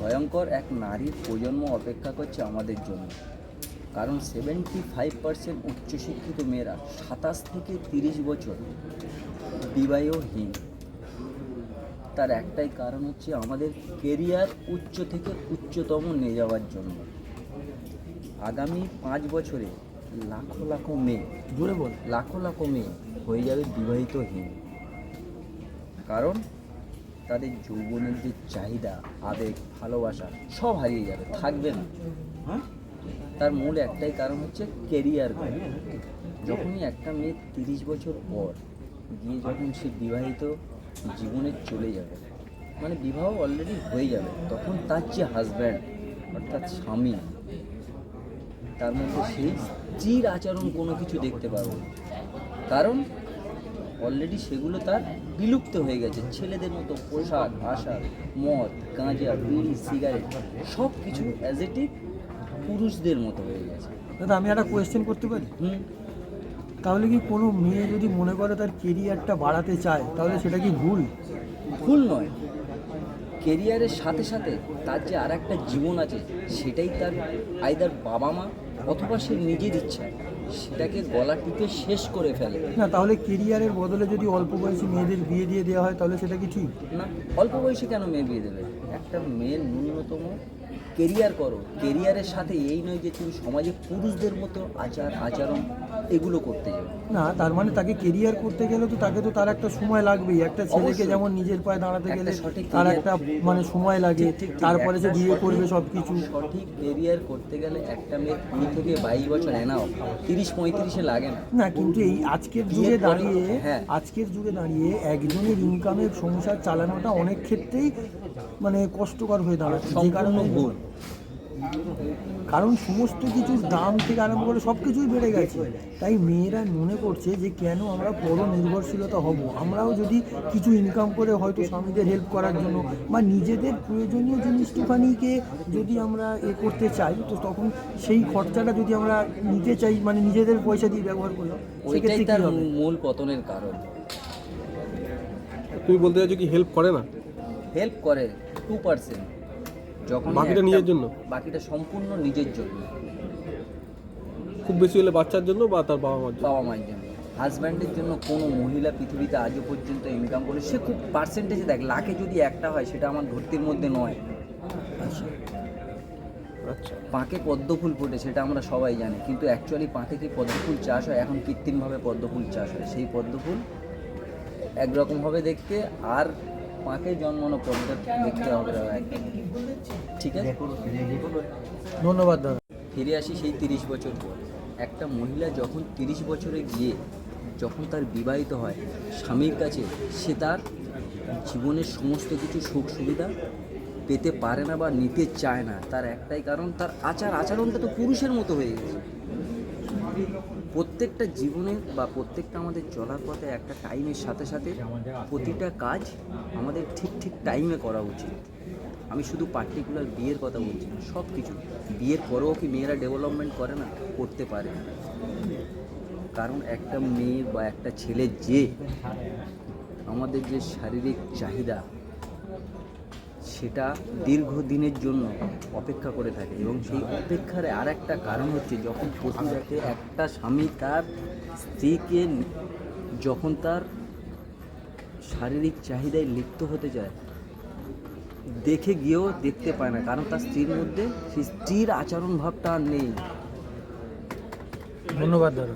ভয়ঙ্কর এক নারীর প্রজন্ম অপেক্ষা করছে আমাদের জন্য। কারণ সেভেন্টি ফাইভ পার্সেন্ট উচ্চশিক্ষিত মেয়েরা সাতাশ থেকে তিরিশ বছর বিবাহহীন। তার একটাই কারণ হচ্ছে আমাদের কেরিয়ার উচ্চ থেকে উচ্চতম নিয়ে যাওয়ার জন্য। আগামী পাঁচ বছরে লাখো লাখো মেয়ে জোরে বল। লাখো লাখো মেয়ে হয়ে যাবে বিবাহিতহীন। কারণ তাদের যৌবনের যে চাহিদা আবেগ ভালোবাসা সব হারিয়ে যাবে থাকবে না। হ্যাঁ? তার মূল একটাই কারণ হচ্ছে কেরিয়ার যখনই একটা মেয়ে তিরিশ বছর পর গিয়ে যখন সে বিবাহিত জীবনে চলে যাবে মানে বিবাহ অলরেডি হয়ে যাবে তখন তার যে হাজব্যান্ড অর্থাৎ স্বামী তার মধ্যে সেই স্ত্রীর আচরণ কোনো কিছু দেখতে পারব না। কারণ অলরেডি সেগুলো তার বিলুপ্ত হয়ে গেছে। ছেলেদের মতো পোশাক আশাক মদ গাঁজা বিড়ি সিগারেট সব কিছু অ্যাজ এ পুরুষদের মতো হয়ে গেছে। দাদা আমি একটা কোয়েশ্চেন করতে পারি? হুম। তাহলে কি কোনো মেয়ে যদি মনে করে তার কেরিয়ারটা বাড়াতে চায় তাহলে সেটা কি ভুল? ভুল নয়। কেরিয়ারের সাথে সাথে তার যে আর একটা জীবন আছে সেটাই তার আইদার বাবা মা অথবা সে নিজের ইচ্ছায় সেটাকে গলা টিপে শেষ করে ফেলে। না তাহলে কেরিয়ারের বদলে যদি অল্প বয়সী মেয়েদের বিয়ে দিয়ে দেওয়া হয় তাহলে সেটা কি ঠিক? না অল্প বয়সী কেন মেয়ে বিয়ে দেবে? একটা মেয়ের ন্যূনতম কেরিয়ার করো কেরিয়ারের সাথে এই নয় যে তুমি সমাজে পুরুষদের মতো আচার আচরণ এগুলো করতে যাবে না তার মানে তাকে কেরিয়ার করতে গেলে তো তাকে তো তার একটা সময় লাগবেই। একটা ছেলেকে যেমন নিজের পায়ে দাঁড়াতে গেলে তার একটা মানে সময় লাগে। তারপরে সে বিয়ে করবে সব কিছু সঠিক কেরিয়ার করতে গেলে একটা মেয়ে কুড়ি থেকে বাইশ বছর এনাও তিরিশ পঁয়ত্রিশে লাগে না। না কিন্তু এই আজকের যুগে দাঁড়িয়ে হ্যাঁ। আজকের যুগে দাঁড়িয়ে একজনের ইনকামের সংসার চালানোটা অনেক ক্ষেত্রেই মানে কষ্টকর হয়ে দাঁড়াচ্ছে। যে কারণে ভুল। কারণ সমস্ত কিছুর দাম থেকে আরম্ভ করে সব কিছুই বেড়ে গেছে। তাই মেয়েরা মনে করছে যে কেন আমরা পর নির্ভরশীলতা হব? আমরাও যদি কিছু ইনকাম করে হয়তো স্বামীদের হেল্প করার জন্য বা নিজেদের প্রয়োজনীয় জিনিসটুখানিকে যদি আমরা এ করতে চাই তো তখন সেই খরচাটা যদি আমরা নিতে চাই মানে নিজেদের পয়সা দিয়ে ব্যবহার করলাম সেক্ষেত্রে তার মূল পতনের কারণ। তুমি বলতে চাইছো কি হেল্প করে না? হেল্প করে টু পার্সেন্ট যখন বাকিটা নিজের জন্য? বাকিটা সম্পূর্ণ নিজের জন্য। খুব বেশি হলে বাচ্চার জন্য বা তার বাবা মার জন্য? বাবা মায়ের জন্য। হাজব্যান্ডের জন্য কোনো মহিলা পৃথিবীতে আজও পর্যন্ত ইনকাম করে সে খুব পার্সেন্টেজে দেখ লাখে যদি একটা হয় সেটা আমার ধরতির মধ্যে নয়। আচ্ছা। পাঁকে পদ্মফুল ফোটে সেটা আমরা সবাই জানি। কিন্তু অ্যাকচুয়ালি পাঁকে কি পদ্মফুল চাষ হয়? এখন কৃত্রিমভাবে পদ্মফুল চাষ হয়। সেই পদ্মফুল একরকমভাবে দেখতে আর পাঁকে জন্মানো পদ্ম দেখতে হবে। ঠিক আছে? ধন্যবাদ দাদা। ফিরে আসি সেই তিরিশ বছর পর। একটা মহিলা যখন তিরিশ বছরে গিয়ে যখন তার বিবাহিত হয় স্বামীর কাছে সে তার জীবনের সমস্ত কিছু সুখ সুবিধা পেতে পারে না বা নিতে চায় না। তার একটাই কারণ তার আচার আচরণটা তো পুরুষের মতো হয়ে গেছে। প্রত্যেকটা জীবনে বা প্রত্যেকটা আমাদের চলার পথে একটা টাইমের সাথে সাথে প্রতিটা কাজ আমাদের ঠিক ঠিক টাইমে করা উচিত। আমি শুধু পার্টিকুলার বিয়ের কথা বলছি না সব কিছু বিয়ের পরেও কি মেয়েরা ডেভেলপমেন্ট করে না? করতে পারে। কারণ একটা মেয়ে বা একটা ছেলে যে, আমাদের যে শারীরিক চাহিদা সেটা দীর্ঘদিনের জন্য অপেক্ষা করে থাকে এবং সেই অপেক্ষার আর একটা কারণ হচ্ছে যখন রাতে একটা স্বামী তার স্ত্রীকে যখন তার শারীরিক চাহিদায় লিপ্ত হতে যায়, দেখে গিয়েও দেখতে পায় না, কারণ তার স্ত্রীর মধ্যে সেই স্ত্রীর আচরণ ভাবটা আর নেই। ধন্যবাদ দাদা।